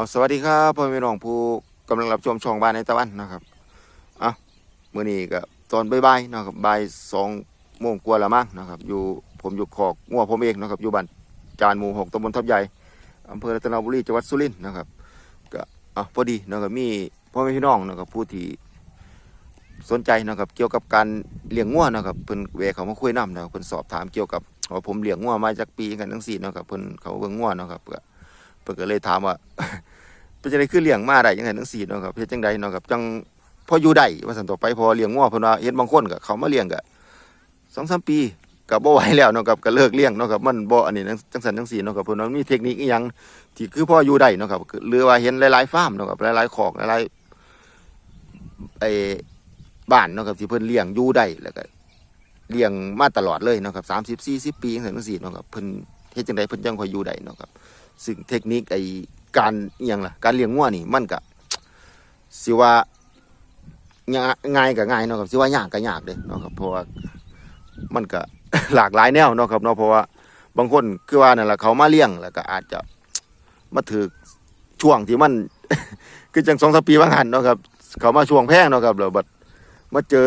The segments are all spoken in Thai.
เอาสวัสดีครับพ่อแม่น้องผู้กำลังรับชมช่องบ้านในตะวันนะครับอะมื้อนี้ก็ตอนบ่ายๆนะครับบ่ายสองโมงกว่าแล้วมั้งนะครับ อยู่ผมอยู่ขอกงัวผมเองนะครับอยู่บ้านจานหมู่หกตำบลทับใหญ่อำเภอรัตนบุรีจังหวัดสุรินทร์นะครับก็อะพอดีนะครับมีพ่อแม่พี่น้องนะครับผู้ที่สนใจนะครับเกี่ยวกับการเลี้ยงงัวนะครับเพิ่นแวเขามาคุยนํนะครับเพิ่นสอบถามเกี่ยวกับว่าผมเลี้ยงงัวมาจากปีกันทั้งสี่นะครับเพิ่นเขาเบิ่งงัวนะครับ พิ่นก็เลยถามว่าเป็นจังไดคือเลี้ยงมาได้ยังไงทั้งสี่เนาะครับเฮ็ดจังไดเนาะครับจังพออยู่ได้ว่าซั่นต่อไปพอเลี้ยงงัวเพิ่นว่าเฮ็ดบางคนก็เขามาเลี้ยงก็2-3ปีก็บ่ไหวแล้วเนาะครับก็เลิกเลี้ยงเนาะครับมันบ่อันนี้จังซั่นจังซี่เนาะครับเพิ่นว่ามีเทคนิคอีหยังที่คือพออยู่ได้เนาะครับคือหรือว่าเห็นหลายๆฟาร์มเนาะครับหลายๆคอกหลายๆไอ้บ้านเนาะครับที่เพิ่นเลี้ยงอยู่ได้แล้วก็เลี้ยงมาตลอดเลยเนาะครับ30 40ปีจังซั่นจังซี่เนาะครับเพิ่นเฮ็ดจังไดเพิ่นจังคอยอยู่ได้เนาะครับ ซึ่งเทคนิคไอการอหยังล่ะการเลี้ยงงัวนี่มันก็สิว่าง่ายง่ายกับง่ายเนาะครับสิว่ายากก็ยากเด้เนาะครับเพราะว่ามันก็หลากหลายแนวเนาะครับเนาะเพราะว่าบางคนคือว่านั่นแหละเขามาเลี้ยงแล้วก็อาจจะมาถือช่วงที่มัน คือจังสองสปีบางหันเนาะครับ เขามาช่วงแพงเนาะครับแล้วบัดมาเจอ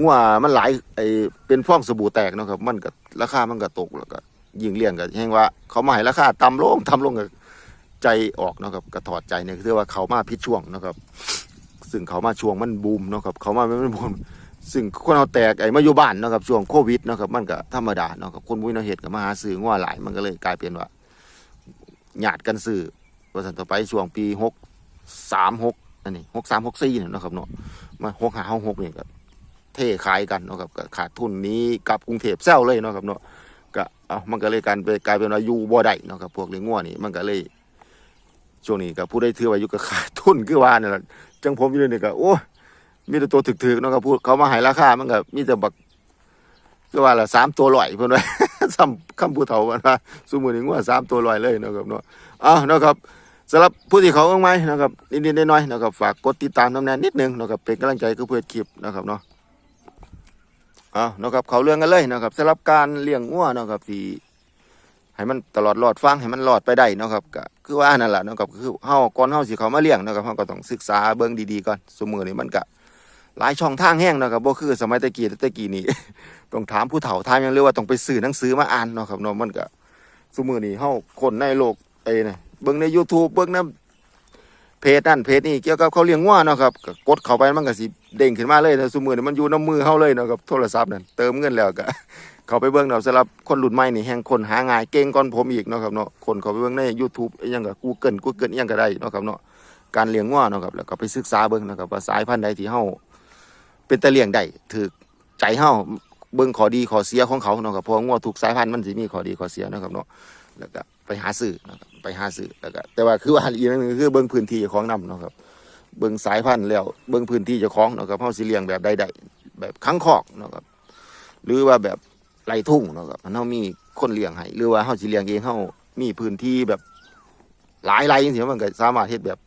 งัวมันหลายไอเป็นฟองสบู่แตกเนาะครับ มันก็ราคามันก็ตกแล้วก็ ยิ่งเลี้ยงก็แห่งว่า เขามาให้ราคาต่ำลงต่ำลงก็ใจออกเนาะครับกระถอดใจเนี่ยคือว่าเขามาพิษช่วงเนาะครับ ซึ่งเขามาช่วงมันบูมเนาะครับ เขามามันบูมซึ่งคนเอาแตกไอ้มาอยู่บ้านเนาะครับช่วงโควิดเนาะครับมันก็ธรรมดาเนาะครับคนบุญเอาเหตุกับมาหาซื้องัวหลายมันก็เลยกลายเป็นว่าหยาดกันซื้อวันต่อไปช่วงปีหกสามหกอันนี้หกสามหกสี่เนี่ยนาะครับเนาะมาหกหาหกเนี่ก็เทขายกันเนาะครับขาดทุนนี้กลับกรุงเทพแซวเลยเนาะครับเนาะ เอามันก็เลยกายเป็นกลายเป็นว่าอยู่บ่ได้เนาะครับพวกเลี้ยงงัวนี่มันก็เลยช่วงนี้ก็ผู้ได้ถือว่าอยู่กับขาดทุนคือว่าเนี่ยแหละจังผมอยู่นี่ก็โอ้มีแต่ตัวถึกๆเนาะครับพูดเขามาให้ราคามันก็มีแต่บักคือว่าละสามตัวลอยเพิ่อนว่าซ้ำคำผู้เฒ่าว่านะสมมุติว่าสามตัวลอยเลยเนาะครับเนาะเอาเนาะครับสำหรับผู้ที่เขาเองไหมนะครับนิดๆน้อยๆนะครับฝากกดติดตามน้ำแน่นิดนึงนะครับเป็นกำลังใจคือเพื่อคลิปนะครับเนาะ เอานะครับเขาเรื่องกันเลยนะครับสำหรับการเลี้ยงงัวนะครับที่ให้มันตลอดรอดฟังให้มันรอดไปได้นะครับก็คือว่านั่นแหละนะครับคือเฮาก่อนเฮาสิเขามาเลี้ยงนะครับเฮาก็ต้องศึกษาเบิ่งดีๆก่อนสมือนี้มันก็หลายช่องทางแห้งนะครับบ่คือสมัยตะกี้ตะกี้นี่ต้องถามผู้เฒ่าถามยังเรียกว่าต้องไปซื้อหนังสือมาอ่านเนาะครับเนาะมันก็สมือนี้เฮาคนในโลกไอ้นี่เบิ่งใน YouTube เบิ่งนํ เพจนั่นเพจนี่เกี่ยวกับเขาเลี้ยงงัวเนาะครับกดเข้าไปมันก็สิเด้งขึ้นมาเลยนะสมือนี้มันอยู่ในมือเฮาเลยเนาะครับโทรศัพท์นั่นเติมเงินแล้วก็เขาไปเบิ่งเนาะสำหรับคนรุ่นใหม่นี่แห่งคนหาง่ายเก่งก่อนผมอีกเนาะครับเนาะคนเขาไปเบิ่งใน YouTube ยังก็ Google Google อิหยังก็ได้เนาะครับเนาะการเลี้ยงงัวเนาะครับแล้วก็ไปศึกษาเบิ่งนะครับว่าสายพันธุ์ใดที่เฮาเป็นตะเลี้ยงได้ถูกใจเฮาเบิ่งขอดีขอเสียของเขาเนาะครับเพราะว่างัวทุกสายพันธุ์มันสิมีขอดีขอเสียเนาะครับเนาะ แล้วก็ไปหาซื้อนะครับไปหาซื้อแล้วก็แต่ว่าคือว่าอีกอย่างหนึงคือเบิ่งพื้นที่เจ้าของนํเนาะครับเบิ่งสายพันธุ์แล้วเบิ่งพื้นที่เจ้าของเนาะครับเฮาสิเลี้ยงแบบใดๆแบบขังคอกเนาะครับหรือว่าแบบไรทุ่งเนาะครับเฮามีคนเลี้ยงให้หรือว่าเฮาสิเลี้ยงเองเฮามีพื้นที่แบบหลายไร่จังซี่มันก็สามารถเฮ็ดแบบ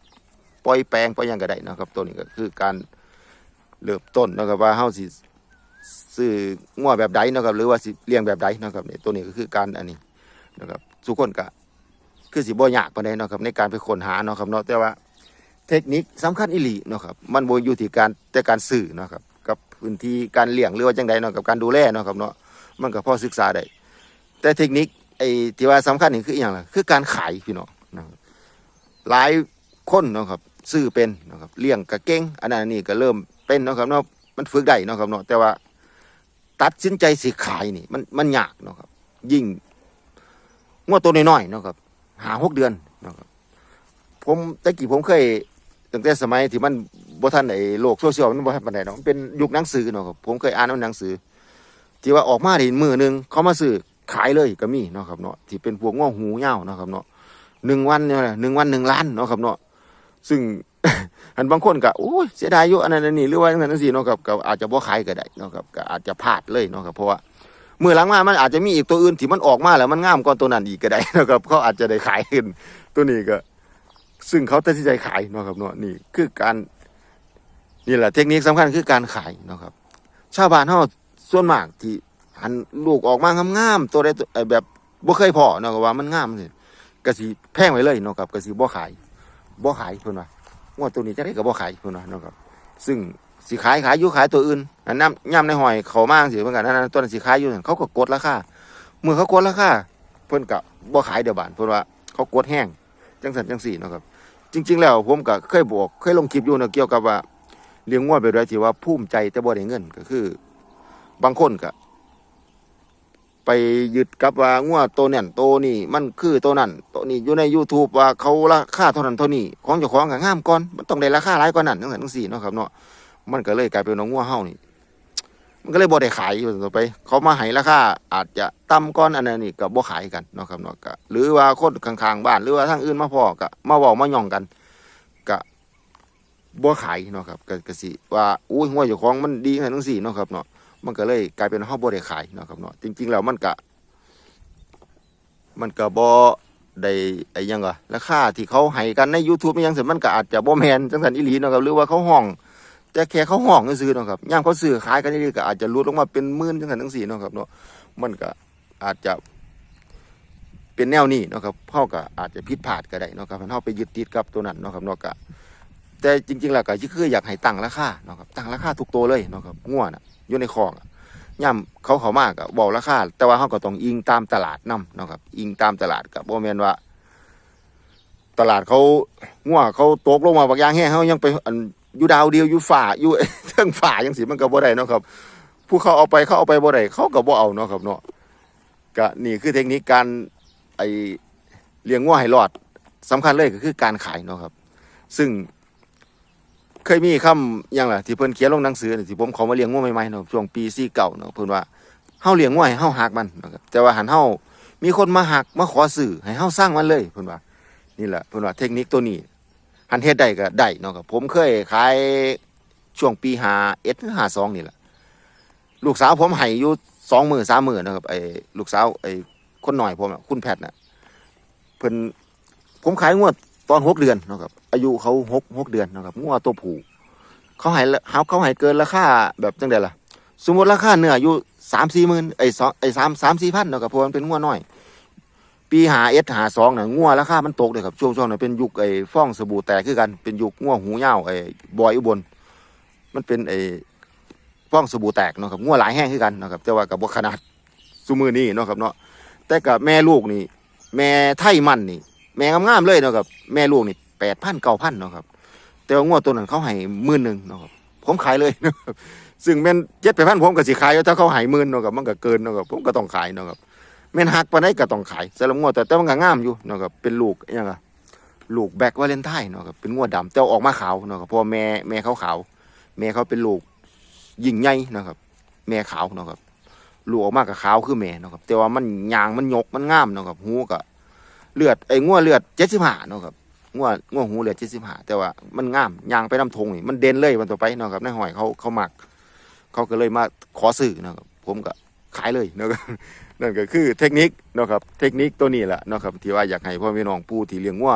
ปล่อยแปลงปล่อยหยังก็ได้เนาะครับตัวนี้ก็คือการเริ่มต้นเนาะครับว่าเฮาสิซื้องัวแบบใดเนาะครับหรือว่าสิเลี้ยงแบบใดเนาะครับเนี่ยตัวนี้ก็คือการอันนี้ นะครับทุกคนก็คือสิบ่ยากปานใดเนาะครับในการไปค้นหาเนาะครับเนาะแต่ว่าเทคนิคสำคัญอีหลีเนาะครับมันบ่อยู่ที่การแต่การสื่อเนาะครับกับพื้นที่การเลี้ยงหรือว่าจังใดเนาะกับการดูแลเนาะครับเนาะมันก็พอศึกษาได้แต่เทคนิคไอ้ที่ว่าสำคัญนี่คืออย่างไรคือการขายพี่น้องนะครับหลายคนเนาะครับซื้อเป็นนะครับเลี้ยงกระเก่งอันนั้นนนี่ก็เริ่มเป็นเนาะครับเนาะมันฝึกได้เนาะครับเนาะแต่ว่าตัดสินใจสิขายนี่มันมันยากเนาะครับยิ่ง งวดตัวน้อยๆเนาะครับหาหกเดือนเนาะครับผมแต่กี้ผมเคยตั้งแต่สมัยที่มันบ่ทันไอ้โลกโซเชียลมันบ่ทันปานใดเนาะเป็นยุคหนังสือเนาะครับผมเคยอ่านหนังสือ ที่ว่าออกมาได้มือหนึ่งเขามาซื้อขายเลยก็มีเนาะครับเนาะที่เป็นพวกง้อหูเง่าเนาะครับเนาะหนึ่งวันเนี่ยหนึ่งวันหนึ่งล้านเนาะครับเนาะซึ่งอันบางคนก็โอ้ยเสียดายอยู่อันนั้นอันนี้หรือว่าอันนั้นอันนี้เนาะครับก็อาจจะบ่ขายก็ได้เนาะครับก็อาจจะพลาดเลยเนาะครับเพราะว่า มือหลังมามันอาจจะมีอีกตัวอื่นที่มันออกมาแล้วมันงามกว่าตัวนั้นอีกก็ได้นะครับเขาอาจจะได้ขายขึ้นตัวนี้ก็ ซึ่งเขาตัดสินใจขายนะครับเนาะนี่คือการนี่แหละเทคนิคสำคัญคือการขายนะครับ ชาวบ้านเฮาส่วนมากที่หันลูกออกมางามๆตัวใดตัวเอ่อแบบบ่เคยพอเนาะก็ว่ามันงามสิก็สิแพงไว้เลยเนาะครับก็สิบ่ขายบ่ขายเพิ่อนว่างัวตัวนี้จะได้ก็บ่ขายเพิ่อนว่าเนาะครับ ซึ่ง สิขายขายอยู่ขายตัวอื่นอันน้ำย่ำในหอยเขามากสิเพิ่นก็นั่นตัวนั้นสิขายอยู่เขาก็กดราคาเมื่อเขากดราคาเพิ่นก็บ่ขายเดี๋ยวบานเพิ่นว่าเขากดแห้งจังสันจังสี่นะครับ จริง ๆ แล้วผมก็เคยบอกเคยลงคลิปอยู่นะเกี่ยวกับว่าเลี้ยงงัวไปด้วยที่ว่าภูมิใจแต่บ่ได้เงินก็คือ บางคนก็ไปยึดกับว่างัวตัวนั่นตัวนี้มันคือตัวนั้นตัวนี้อยู่ใน YouTube ว่าเขาราคาเท่านั้นเท่านี้ของเจ้าของก็งามก่อนมันต้องได้ราคาหลายกว่านั้นจังซั่นจังซี่นะครับเนาะ มันก็เลยกลายเป็นว่างัวเฮานี่ มันก็เลยบ่ได้ขายต่อไป เขามาให้ราคาอาจจะต่ำก้อนอันนั้นนี่ก็บ่ขายกันเนาะครับเนาะก็หรือว่าคนข้างๆบ้านหรือว่าทางอื่นมาพอก็มาเว้ามาย่องกันก็บ่ขายเนาะครับก็ก็สิว่าอุ้ยหัวเจ้าของมันดีขนาดนั้นสิเนาะครับเนาะมันก็เลยกลายเป็นว่าเฮาบ่ได้ขายเนาะครับเนาะจริงๆแล้วมันก็มันก็บ่ได้ไอ้ยังก็ราคาที่เขาให้กันใน YouTube มันยังสิมันก็อาจจะบ่แม่นจังซั่นอีหลีเนาะครับหรือว่าเขาห้อง แต่แค่เขาห้องซื้อเนาะครับย่ามเขาซื้อขายกันนี่ก็อาจจะลดลงมาเป็นหมื่นจังซั่นจังซี่เนาะครับเนาะมันก็อาจจะเป็นแนวนี้เนาะครับเฮาก็อาจจะผิดพลาดก็ได้เนาะครับเฮาไปยึดติดกับตัวนั้นเนาะครับเนาะก็แต่จริงๆแล้วก็คืออยากให้ตั้งราคาเนาะครับตั้งราคาทุกตัวเลยเนาะครับงัวน่ะอยู่ในคอกอะย่ามเขาเขามากก็บอกราคาแต่ว่าเฮาก็ต้องอิงตามตลาดนํเนาะครับ อิงตามตลาดก็บ่แม่นว่า ตลาดเขางัวเขาตกลงมาบักอยางแห้งเฮายังไป อยู่ดาวเดียวอยู่ฝ่าอยู่เทิงฝ่ายังสิมันก็บ่ได้เนาะครับ ผู้เขาเอาไปเขาเอาไปบ่ได้เขาก็บ่เอาเนาะครับเนาะก็นี่คือเทคนิคการไอเลี้ยงงัวให้รอดสำคัญเลยก็คือการขายเนาะครับ ซึ่ง เคยมีคำหยังล่ะที่เพิ่นเขียนลงหนังสือที่ผมเขามาเลี้ยงงัวใหม่ๆเนาะช่วงปี49เก่าเนาะเพิ่นว่าเฮาเลี้ยงงัวให้เฮาหักมันนะครับแต่ว่าหันเฮามีคนมาหักมาขอซื้อให้เฮาสร้างมันเลยเพิ่นว่านี่แหละเพิ่นว่าเทคนิคตัวนี้ หันเฮ็ดได้ก็ได้เนาะครับผมเคยขายช่วงปีหาเอ็ดหาสองนี่แหละลูกสาวผมให้อยู่สองหมือสามหมือนนะครับไอ้ลูกสาวไอ้คนหน่อยผมอะคุณแพทย์น่ะเพิ่นผมขายงวดตอนหกเดือนเนาะครับอายุเขาหกหกเดือนเนาะครับงวดตัวผู้เขาห้ละเขาเขาให้เกินราคาแบบจังไดล่ะ สมมติราคาเนื้ออยู่สามสี่หมื่นไอ้สองไอ้สามสามสี่พันเนาะครับเพราะมันเป็นงวดน้อย ปีหาเอสหาสองน่ะงัวราคามันตกเลยครับช่วงช่วงนั้นเป็นยุคไอ้ฟ้องสบู่แตกคือกันเป็นยุคงัวหูยาไอ้บอยอุบลมันเป็นไอ้ฟ้องสบู่แตกเนาะครับงัวหลายแห้งคือกันนะครับแต่ว่ากับขนาดซุมือนี้เนาะครับเนาะแต่กับแม่ลูกนี่ แม่ไทยมันนี่ แม่งามๆเลยเนาะครับแม่ลูกนี่แปดพันเก้าพันเนาะครับแต่ว่างัวตัวนั้นเขาให้หมื่นหนึ่งเนาะครับผมขายเลยนะครับซึ่งแม่นเจ็ดแปดพันผมก็สิขายอยู่ถ้าเขาให้หมื่นเนาะครับมันก็เกินเนาะครับผมก็ต้องขายเนาะครับ แม่นฮักปานใดก็ต้องขายสำหรับงัวแต่แต่มันก็งามอยู่เนาะครับเป็นลูกอิหยังอะลูกแบกวาเลนไทน์เนาะครับเป็นงวดำแต่ออกมาขาวเนาะครับเพราะว่าแม่แม่เขาขาวแม่เขาเป็นลูกยิ่งใหญ่เนาะครับ แม่ขาวเนาะครับลูกออกมากับขาวคือแม่เนาะครับแต่ว่ามันยางมันยกมันงามเนาะครับหูก็เลือดไอ้งัวเลือดเจ็ดสิบห้าเนาะครับงัวงัวหูเลือดเจ็ดสิบห้าแต่ว่ามันงามยางไปน้ำทงนี่มันเด่นเลยมันต่อไปเนาะครับในหอยเขาเขามัก เขาก็เลยมาขอซื้อเนาะครับผมก็ขายเลยเนาะครับ นั่นก็คือเทคนิคนะครับเทคนิคตัวนี้แหละนะครับที่ว่าอยากให้พ่อแม่น้องผู้ที่เลี้ยงวัว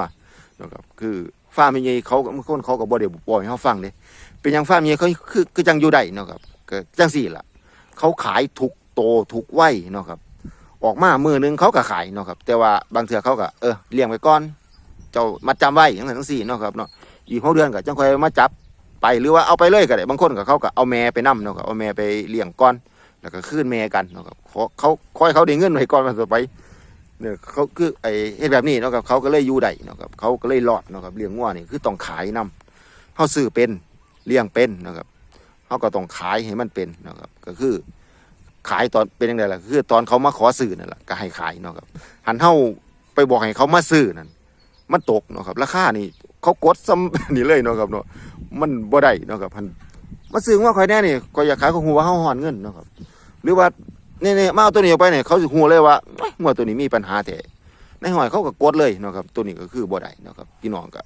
นะครับคือฟาร์มใหญ่ๆเขาบางคนเขาก็บ่ได้ปล่อยให้เขาฟังเด้เป็นอย่างฟาร์มใหญ่เขาคือคือจังอยู่ได้นะครับก็จังสี่ล่ะ เขาขายทุกโตทุกไว้นะครับออกมามือหนึงเขาก็ขายนะครับ แต่ว่าบางเทื่อเขาก็เออเลี้ยงไว้ก่อน เจ้ามาจำไว้อย่างนั้นทั้งสี่นะครับเนาะอีกหกเดือนก็จังค่อยมาจับไปหรือว่าเอาไปเลยก็ได้บางคนก็เขาก็เอาแม่ไปนํเนะครับเอาแม่ไปเลี้ยงก่อน แล้วก็คืนแม่กันเนาะครับขอเขาคอยเขาได้เงินไว้ก่อนมันต่อไปเนี่ยเขาคือไอ้เฮ็ดแบบนี้เนาะครับเขาก็เลยอยู่ได้เนาะครับเขาก็เลยรอดเนาะครับเลี้ยงงัวนี่คือต้องขายนํเขาซื้อเป็นเลี้ยงเป็นเนาะครับเขาก็ต้องขายให้มันเป็นเนาะครับก็คือ ขายตอนเป็นยังไงล่ะคือตอนเขามาขอซื้อนั่นแหละก็ให้ขายเนาะครับหันเฮาไปบอกให้เขามาซื้อนั่นมันตกเนาะครับราคานี่เขากดซ้ำนี่เลยเนาะครับเนาะมันบ่ได้เนาะครับ มาซื้อว่าคอยแน่นี่ก็อยากขายก็หัวาเฮาหอนเงินเนาะครับ หรือว่าเนี่ยเนี่ยมาเอาตัวนี้ออกไปเนี่ยเขาสิฮู้เลยว่าเอ้ยงัวตัวนี้มีปัญหาแท้ในหอยเขาก็กดเลยเนาะครับ ตัวนี้ก็คือบ่ได้เนาะครับพี่น้องก็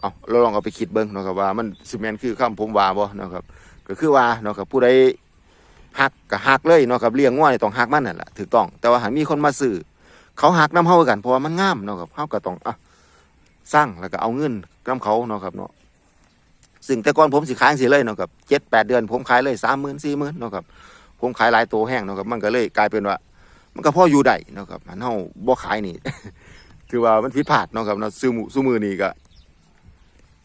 เอาเราลองเอาไปคิดเบิ่งเนาะครับว่ามันสิแมนคือคำผมว่าบ่เนาะครับ ก็คือว่าเนาะครับผู้ใดหักก็หักเลยเนาะครับเลี้ยงงัวนี่ต้องหักมันนั่นแหละถูกต้อง แต่ว่าหากมีคนมาซื้อเขาหักน้ำเฮากันเพราะว่ามันงามเนาะครับเฮาก็ต้องอะสร้างแล้วก็เอาเงินนํเขาเนาะครับเนาะ ซึ่งแต่ก่อนผมสิขายจังซี่เลยเนาะครับ7-8เดือนผมขายเลย30,000 40,000เนาะครับผมขายหลายตัวแห้งเนาะครับมันก็เลยกลายเป็นว่า มันก็พ่ออยู่ได้เนาะครับมันเฮาบ่ขายนี่ถือว่ามันผิดพลาดเนาะครับเนาะซื้อหมูซื้อมือนี่ก็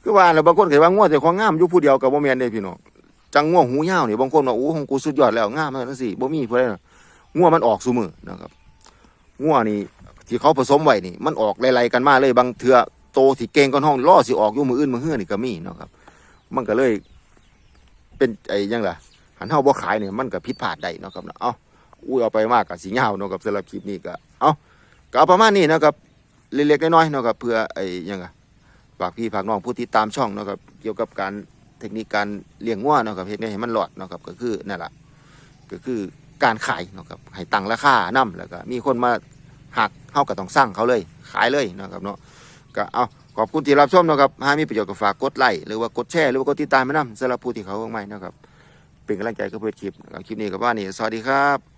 คือว่าแล้วบางคนก็ว่างัวแต่ของงามอยู่ผู้เดียวก็บ่แม่นเด้พี่น้องจังงัวหูยาวนี่บางคนว่าโอ้ของกูสุดยอดแล้วงามจังซี่บ่มีผู้ใดหรอกงัวมันออกซุมือนะครับงัวนี่ที่เขาผสมไว้นี่ มันออกไล่ๆกันมาเลยบางเทื่อโตที่เก่งก่อนห้องล่อสิออกอยู่มืออื่นมือเฮือนี่ก็มีเนาะครับ มันก็เลย เป็นไอ้ยังล่ะหันเฮาบ่ขายเนี่ยมันก็ผิดพลาดได้เนาะครับเนาะเอ้าอุ้ยเอาไปมากก็สิยาเนาะครับสำหรับคลิปนี้ก็เอ้าก็เอาประมาณนี้นะครับเล็กๆน้อยๆเนาะครับเพื่อไอ้ยังอะฝากพี่ฝากน้องผู้ที่ตามช่องเนาะครับเกี่ยวกับการเทคนิคการเลี้ยงงัวเนาะครับเฮ็ดไงให้มันหลอดเนาะครับก็คือนั่นแหละก็คือการขายเนาะครับให้ตังราคานํแล้วก็มีคนมาหักเฮาก็ต้องสร้างเขาเลย ขายเลยเนาะครับเนาะก็เอา ขอบคุณที่รับชมนะครับหากมีประโยชน์ก็ฝากกดไลค์หรือว่ากดแชร์หรือว่ากดติดตามมานํสำหรับผู้ที่เขาเพิ่งใหม่นะครับเป็นกำลังใจกับเพื่อนคลิปนะครับคลิปนี้ก็ว่านี่สวัสดีครับ